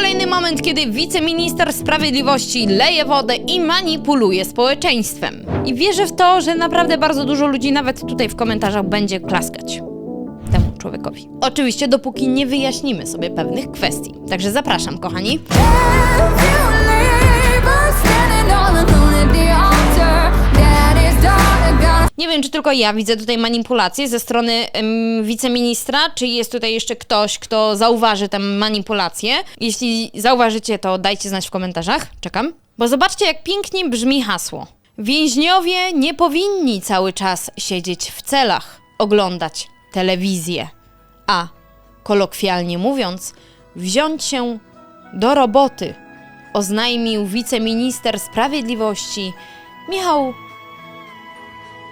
Kolejny moment, kiedy wiceminister sprawiedliwości leje wodę i manipuluje społeczeństwem. I wierzę w to, że naprawdę bardzo dużo ludzi nawet tutaj w komentarzach będzie klaskać temu człowiekowi. Oczywiście dopóki nie wyjaśnimy sobie pewnych kwestii. Także zapraszam, kochani. Wiem, czy tylko ja widzę tutaj manipulację ze strony em, wiceministra, czy jest tutaj jeszcze ktoś, kto zauważy tę manipulację. Jeśli zauważycie, to dajcie znać w komentarzach. Czekam. Bo zobaczcie, jak pięknie brzmi hasło. Więźniowie nie powinni cały czas siedzieć w celach, oglądać telewizję, a kolokwialnie mówiąc, wziąć się do roboty, oznajmił wiceminister sprawiedliwości Michał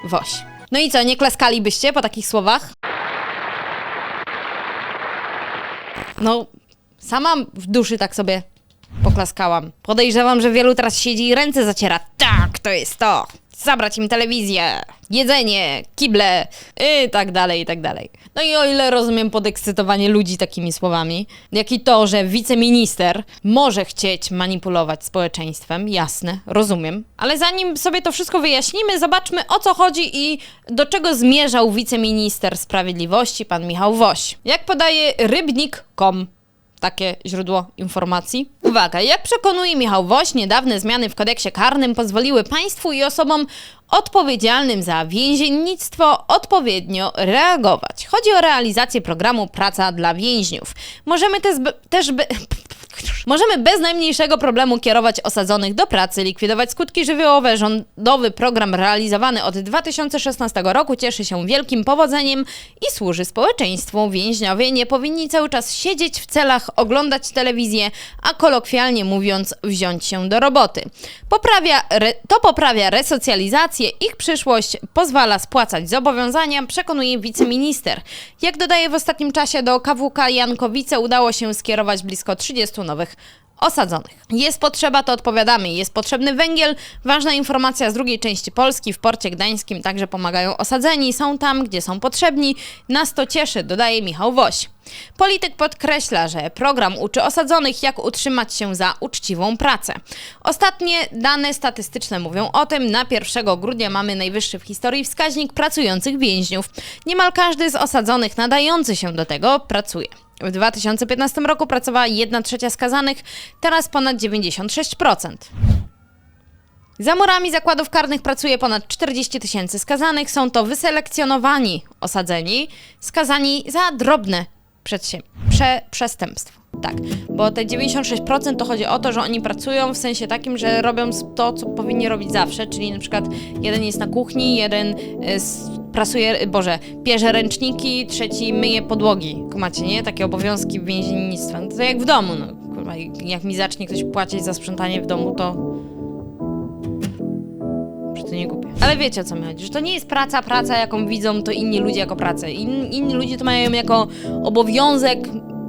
Woś. No i co, nie klaskalibyście po takich słowach? No, sama w duszy tak sobie poklaskałam. Podejrzewam, że wielu teraz siedzi i ręce zaciera. Tak, to jest to. Zabrać im telewizję, jedzenie, kible i tak dalej, i tak dalej. No i o ile rozumiem podekscytowanie ludzi takimi słowami, jak i to, że wiceminister może chcieć manipulować społeczeństwem, jasne, rozumiem. Ale zanim sobie to wszystko wyjaśnimy, zobaczmy o co chodzi i do czego zmierzał wiceminister sprawiedliwości, pan Michał Woś. Jak podaje rybnik.com, takie źródło informacji. Uwaga, jak przekonuje Michał Woś, niedawne zmiany w kodeksie karnym pozwoliły państwu i osobom odpowiedzialnym za więziennictwo odpowiednio reagować. Chodzi o realizację programu Praca dla więźniów. Możemy też, też be, Możemy bez najmniejszego problemu kierować osadzonych do pracy, likwidować skutki żywiołowe. Rządowy program realizowany od 2016 roku cieszy się wielkim powodzeniem i służy społeczeństwu. Więźniowie nie powinni cały czas siedzieć w celach, oglądać telewizję, a kolokwialnie mówiąc, wziąć się do roboty. Poprawia, re, to poprawia resocjalizację, ich przyszłość pozwala spłacać zobowiązania, przekonuje wiceminister. Jak dodaje w ostatnim czasie do KWK Jankowice udało się skierować blisko 30 nowych osadzonych. Jest potrzeba, to odpowiadamy. Jest potrzebny węgiel. Ważna informacja z drugiej części Polski. W porcie gdańskim także pomagają osadzeni. Są tam, gdzie są potrzebni. Nas to cieszy, dodaje Michał Woś. Polityk podkreśla, że program uczy osadzonych, jak utrzymać się za uczciwą pracę. Ostatnie dane statystyczne mówią o tym. Na 1 grudnia mamy najwyższy w historii wskaźnik pracujących więźniów. Niemal każdy z osadzonych nadający się do tego pracuje. W 2015 roku pracowała 1 trzecia skazanych, teraz ponad 96%. Za murami zakładów karnych pracuje ponad 40 tysięcy skazanych. Są to wyselekcjonowani osadzeni, skazani za drobne przedsię- prze przestępstwo. Tak, bo te 96% to chodzi o to, że oni pracują w sensie takim, że robią to, co powinni robić zawsze, czyli na przykład jeden jest na kuchni, jeden y, prasuje, boże, pierze ręczniki, trzeci myje podłogi. Kumacie, nie? Takie obowiązki więziennictwa. No to jak w domu, no. Kurwa, jak mi zacznie ktoś płacić za sprzątanie w domu, to Ale wiecie o co mi chodzi, że to nie jest praca, praca jaką widzą to inni ludzie jako pracę. In, inni ludzie to mają jako obowiązek,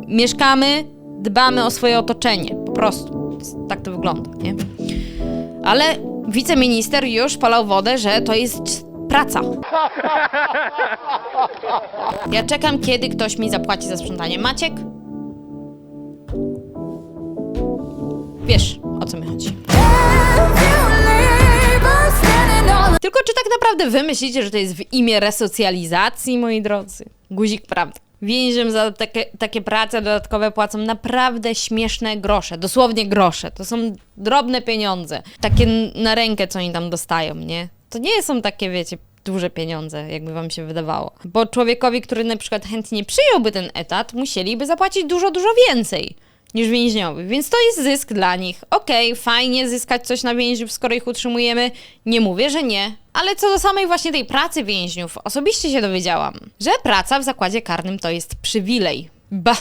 mieszkamy, dbamy o swoje otoczenie, po prostu. Tak to wygląda, nie? Ale wiceminister już polał wodę, że to jest praca. Ja czekam, kiedy ktoś mi zapłaci za sprzątanie. Maciek? Wiesz, o co mi chodzi. Tylko czy tak naprawdę wy myślicie, że to jest w imię resocjalizacji, moi drodzy? Guzik prawda. Więźniom za takie, takie prace dodatkowe płacą naprawdę śmieszne grosze, dosłownie grosze. To są drobne pieniądze. Takie na rękę, co oni tam dostają, nie? To nie są takie, wiecie, duże pieniądze, jakby wam się wydawało. Bo człowiekowi, który na przykład chętnie przyjąłby ten etat, musieliby zapłacić dużo, dużo więcej niż więźniowi, więc to jest zysk dla nich. Okej, fajnie zyskać coś na więźniów, skoro ich utrzymujemy. Nie mówię, że nie. Ale co do samej właśnie tej pracy więźniów, osobiście się dowiedziałam, że praca w zakładzie karnym to jest przywilej. Ba!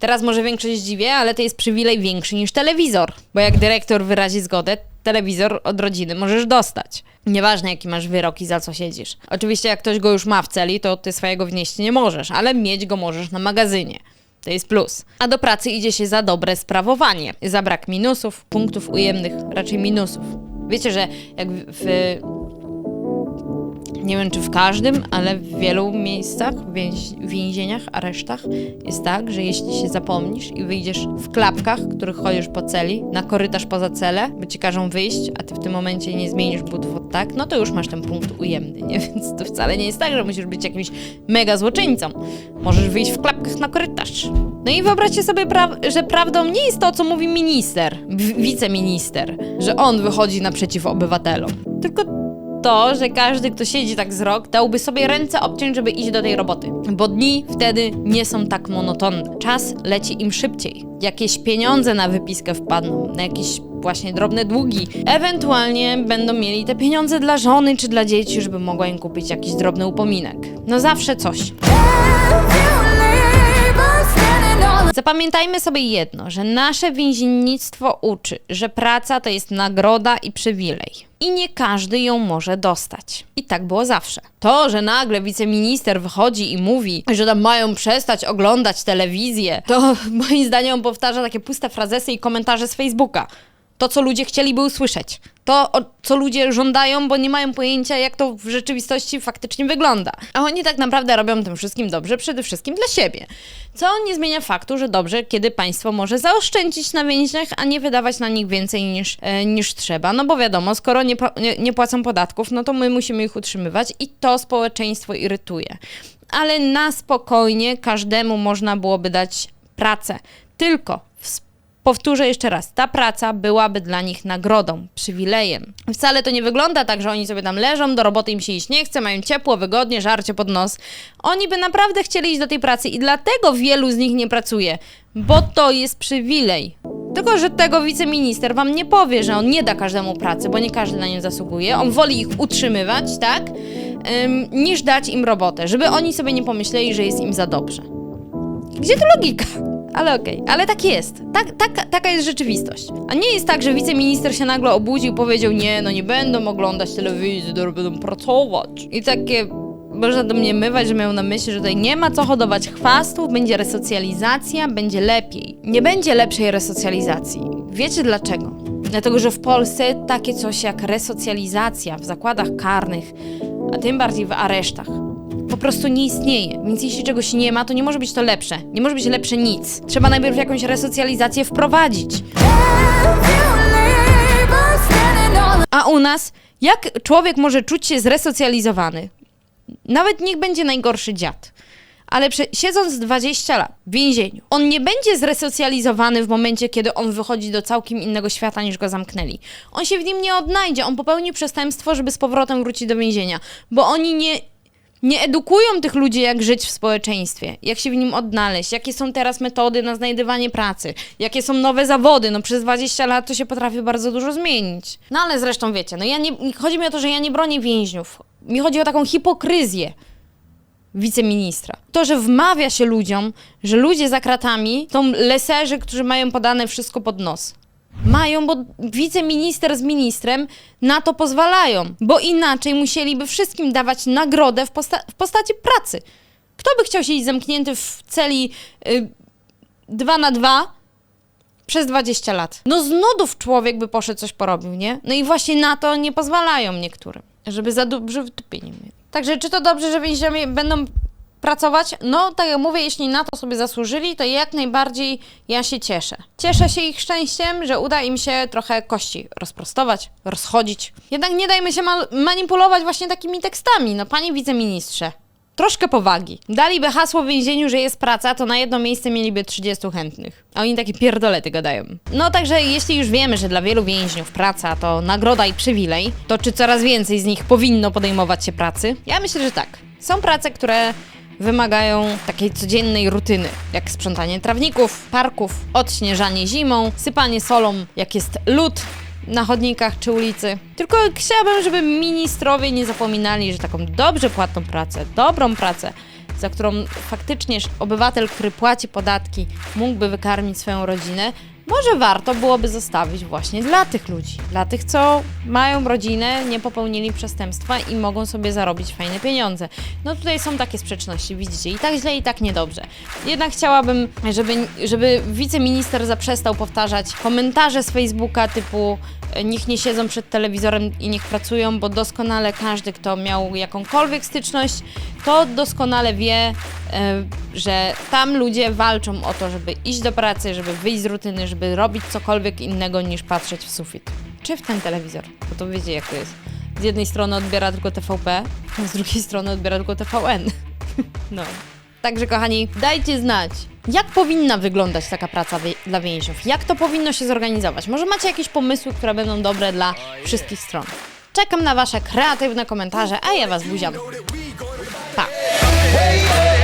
Teraz może większość dziwię, ale to jest przywilej większy niż telewizor. Bo jak dyrektor wyrazi zgodę, telewizor od rodziny możesz dostać. Nieważne jaki masz wyrok i za co siedzisz. Oczywiście jak ktoś go już ma w celi, to ty swojego wnieść nie możesz, ale mieć go możesz na magazynie. To jest plus. A do pracy idzie się za dobre sprawowanie. Za brak minusów, punktów ujemnych, raczej minusów. Wiecie, że jak w, nie wiem czy w każdym, ale w wielu miejscach, więź, więzieniach, aresztach jest tak, że jeśli się zapomnisz i wyjdziesz w klapkach, których chodzisz po celi, na korytarz poza celę, bo ci każą wyjść, a ty w tym momencie nie zmienisz butów od tak, no to już masz ten punkt ujemny, nie? Więc to wcale nie jest tak, że musisz być jakimś mega złoczyńcą. Możesz wyjść w klapkach na korytarz. No i wyobraźcie sobie, że prawdą nie jest to, co mówi minister, w- wiceminister, że on wychodzi naprzeciw obywatelom. Tylko to, że każdy, kto siedzi tak z rok, dałby sobie ręce obciąć, żeby iść do tej roboty. Bo dni wtedy nie są tak monotonne. Czas leci im szybciej. Jakieś pieniądze na wypiskę wpadną, na jakieś właśnie drobne długi. Ewentualnie będą mieli te pieniądze dla żony czy dla dzieci, żeby mogła im kupić jakiś drobny upominek. No zawsze coś. Zapamiętajmy sobie jedno, że nasze więziennictwo uczy, że praca to jest nagroda i przywilej. I nie każdy ją może dostać. I tak było zawsze. To, że nagle wiceminister wychodzi i mówi, że tam mają przestać oglądać telewizję, to moim zdaniem powtarza takie puste frazesy i komentarze z Facebooka. To, co ludzie chcieliby usłyszeć. To, co ludzie żądają, bo nie mają pojęcia, jak to w rzeczywistości faktycznie wygląda. A oni tak naprawdę robią tym wszystkim dobrze, przede wszystkim dla siebie. Co nie zmienia faktu, że dobrze, kiedy państwo może zaoszczędzić na więźniach, a nie wydawać na nich więcej niż, e, niż trzeba. No bo wiadomo, skoro nie, nie, nie płacą podatków, no to my musimy ich utrzymywać i to społeczeństwo irytuje. Ale na spokojnie każdemu można byłoby dać pracę. Tylko Powtórzę jeszcze raz, ta praca byłaby dla nich nagrodą, przywilejem. Wcale to nie wygląda tak, że oni sobie tam leżą, do roboty im się iść nie chce, mają ciepło, wygodnie, żarcie pod nos. Oni by naprawdę chcieli iść do tej pracy i dlatego wielu z nich nie pracuje, bo to jest przywilej. Tylko, że tego wiceminister wam nie powie, że on nie da każdemu pracy, bo nie każdy na nią zasługuje. On woli ich utrzymywać, tak? Ym, niż dać im robotę, żeby oni sobie nie pomyśleli, że jest im za dobrze. Gdzie tu logika? Ale okej, ale tak jest. Tak, tak, taka jest rzeczywistość. A nie jest tak, że wiceminister się nagle obudził i powiedział: Nie, no nie będą oglądać telewizji, będą pracować. I takie można domniemywać, że miał na myśli, że tutaj nie ma co hodować chwastów, będzie resocjalizacja, będzie lepiej. Nie będzie lepszej resocjalizacji. Wiecie dlaczego? Dlatego, że w Polsce takie coś jak resocjalizacja w zakładach karnych, a tym bardziej w aresztach, po prostu nie istnieje. Więc jeśli czegoś nie ma, to nie może być to lepsze. Nie może być lepsze nic. Trzeba najpierw jakąś resocjalizację wprowadzić. A u nas, jak człowiek może czuć się zresocjalizowany? Nawet niech będzie najgorszy dziad. Ale siedząc 20 lat w więzieniu, on nie będzie zresocjalizowany w momencie, kiedy on wychodzi do całkiem innego świata niż go zamknęli. On się w nim nie odnajdzie, on popełni przestępstwo, żeby z powrotem wrócić do więzienia, bo oni nie, nie edukują tych ludzi, jak żyć w społeczeństwie, jak się w nim odnaleźć, jakie są teraz metody na znajdywanie pracy, jakie są nowe zawody. No przez 20 lat to się potrafi bardzo dużo zmienić. No ale zresztą wiecie, no ja nie, chodzi mi o to, że ja nie bronię więźniów. Mi chodzi o taką hipokryzję wiceministra. To, że wmawia się ludziom, że ludzie za kratami są leserzy, którzy mają podane wszystko pod nos. Mają, bo wiceminister z ministrem na to pozwalają, bo inaczej musieliby wszystkim dawać nagrodę w, posta- w postaci pracy. Kto by chciał siedzieć zamknięty w celi 2 na 2 przez 20 lat? No z nudów człowiek by poszedł coś porobił, nie? No i właśnie na to nie pozwalają niektórym, żeby za dobrze w nie mieli. Także czy to dobrze, że więźniowie będą pracować? No, tak jak mówię, jeśli na to sobie zasłużyli, to jak najbardziej ja się cieszę. Cieszę się ich szczęściem, że uda im się trochę kości rozprostować, rozchodzić. Jednak nie dajmy się ma- manipulować właśnie takimi tekstami, no panie wiceministrze. Troszkę powagi. Daliby hasło w więzieniu, że jest praca, to na jedno miejsce mieliby 30 chętnych. A oni takie pierdolety gadają. No także jeśli już wiemy, że dla wielu więźniów praca to nagroda i przywilej, to czy coraz więcej z nich powinno podejmować się pracy? Ja myślę, że tak. Są prace, które wymagają takiej codziennej rutyny, jak sprzątanie trawników, parków, odśnieżanie zimą, sypanie solą, jak jest lód na chodnikach czy ulicy. Tylko chciałabym, żeby ministrowie nie zapominali, że taką dobrze płatną pracę, dobrą pracę, za którą faktycznie obywatel, który płaci podatki, mógłby wykarmić swoją rodzinę, może warto byłoby zostawić właśnie dla tych ludzi, dla tych, co mają rodzinę, nie popełnili przestępstwa i mogą sobie zarobić fajne pieniądze. No tutaj są takie sprzeczności, widzicie, i tak źle, i tak niedobrze. Jednak chciałabym, żeby, żeby wiceminister zaprzestał powtarzać komentarze z Facebooka typu e, niech nie siedzą przed telewizorem i niech pracują, bo doskonale każdy, kto miał jakąkolwiek styczność, to doskonale wie, e, że tam ludzie walczą o to, żeby iść do pracy, żeby wyjść z rutyny, żeby robić cokolwiek innego niż patrzeć w sufit. Czy w ten telewizor, bo to wiecie jak to jest. Z jednej strony odbiera tylko TVP, a z drugiej strony odbiera tylko TVN. No. Także kochani, dajcie znać, jak powinna wyglądać taka praca wie- dla więźniów, jak to powinno się zorganizować. Może macie jakieś pomysły, które będą dobre dla wszystkich stron. Czekam na wasze kreatywne komentarze, a ja was buziam. hey, hey.